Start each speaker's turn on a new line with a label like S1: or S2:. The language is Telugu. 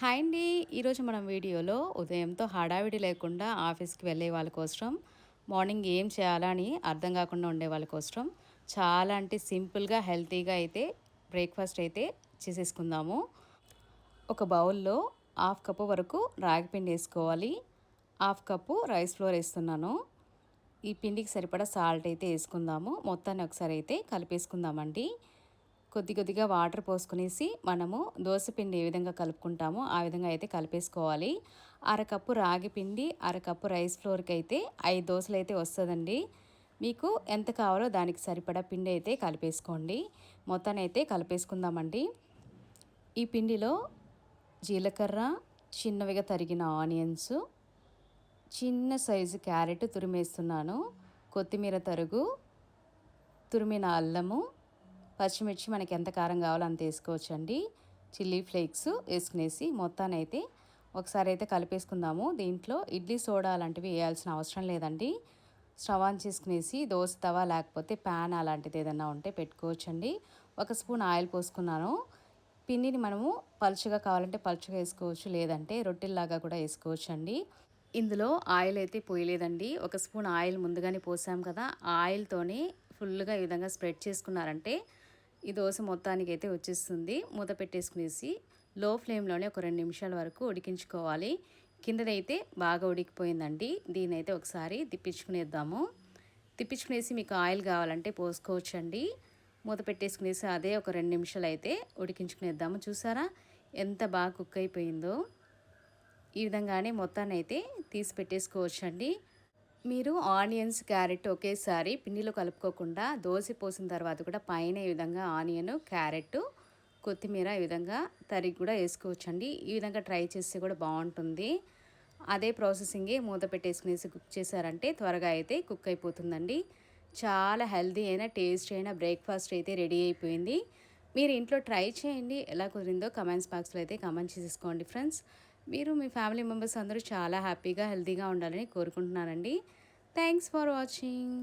S1: హాయ్ అండి. ఈరోజు మనం వీడియోలో ఉదయంతో హడావిడి లేకుండా ఆఫీస్కి వెళ్ళే వాళ్ళ కోసం మార్నింగ్ ఏం చేయాలని అర్థం కాకుండా ఉండే వాళ్ళ కోసం చాలా అంటే సింపుల్గా హెల్తీగా అయితే బ్రేక్ఫాస్ట్ అయితే చేసేసుకుందాము. ఒక బౌల్లో హాఫ్ కప్పు వరకు రాగి పిండి వేసుకోవాలి. హాఫ్ కప్పు రైస్ ఫ్లోర్ వేస్తున్నాను. ఈ పిండికి సరిపడా సాల్ట్ అయితే వేసుకుందాము. మొత్తాన్ని ఒకసారి అయితే కలిపేసుకుందామండి. కొద్ది కొద్దిగా వాటర్ పోసుకునేసి మనము పిండి ఏ విధంగా కలుపుకుంటామో ఆ విధంగా అయితే కలిపేసుకోవాలి. అరకప్పు రాగి పిండి అరకప్పు రైస్ ఫ్లోర్కి అయితే ఐదు దోశలు అయితే వస్తుందండి. మీకు ఎంత కావాలో దానికి సరిపడా పిండి అయితే కలిపేసుకోండి. మొత్తాన్ని అయితే కలిపేసుకుందామండి. ఈ పిండిలో జీలకర్ర చిన్నవిగా తరిగిన ఆనియన్స్ చిన్న సైజు క్యారెట్ తురిమేస్తున్నాను. కొత్తిమీర తరుగు తురిమిన అల్లము పచ్చిమిర్చి మనకి ఎంత కారం కావాలో అంత వేసుకోవచ్చండి. చిల్లీ ఫ్లేక్స్ వేసుకునేసి మొత్తాన్ని అయితే ఒకసారి అయితే కలిపేసుకుందాము. దీంట్లో ఇడ్లీ సోడా అలాంటివి వేయాల్సిన అవసరం లేదండి. స్టవ్ ఆన్ చేసుకునేసి దోశ తవా లేకపోతే ప్యాన్ అలాంటిది ఏదన్నా ఉంటే పెట్టుకోవచ్చండి. ఒక స్పూన్ ఆయిల్ పోసుకున్నాను. పిండిని మనము పలుచగా కావాలంటే పలుచగా వేసుకోవచ్చు లేదంటే రొట్టెల్లాగా కూడా వేసుకోవచ్చండి. ఇందులో ఆయిల్ అయితే పోయలేదండి. ఒక స్పూన్ ఆయిల్ ముందుగానే పోసాం కదా ఆయిల్తోనే ఫుల్గా ఈ విధంగా స్ప్రెడ్ చేసుకున్నారంటే ఈ దోశ మొత్తానికి అయితే వచ్చేస్తుంది. మూత పెట్టేసుకునేసి లో ఫ్లేమ్లోనే ఒక రెండు నిమిషాల వరకు ఉడికించుకోవాలి. కిందదైతే బాగా ఉడికిపోయిందండి. దీని అయితే ఒకసారి తిప్పించుకునేద్దాము. తిప్పించుకునేసి మీకు ఆయిల్ కావాలంటే పోసుకోవచ్చండి. మూత పెట్టేసుకునేసి అదే ఒక రెండు నిమిషాలు అయితే ఉడికించుకునేద్దాము. చూసారా? ఎంత బాగా కుక్ అయిపోయిందో ఈ విధంగానే మొత్తాన్ని అయితే తీసి పెట్టేసుకోవచ్చండి. మీరు ఆనియన్స్ క్యారెట్ ఒకేసారి పిండిలో కలుపుకోకుండా దోశ పోసిన తర్వాత కూడా పైన ఈ విధంగా ఆనియన్ క్యారెట్ కొత్తిమీర ఈ విధంగా తరిగి కూడా వేసుకోవచ్చండి. ఈ విధంగా ట్రై చేస్తే కూడా బాగుంటుంది. అదే ప్రాసెసింగే మూత పెట్టేసుకునేసి కుక్ చేశారంటే త్వరగా అయితే కుక్ అయిపోతుందండి. చాలా హెల్దీ అయిన టేస్ట్ అయిన బ్రేక్ఫాస్ట్ అయితే రెడీ అయిపోయింది. మీరు ఇంట్లో ట్రై చేయండి. ఎలా కుదిరిందో కమెంట్స్ బాక్స్లో అయితే కమెంట్ చేసేసుకోండి ఫ్రెండ్స్. మీరు మీ ఫ్యామిలీ మెంబర్స్ అందరూ చాలా హ్యాపీగా హెల్తీగా ఉండాలని కోరుకుంటున్నానండి. Thanks for watching.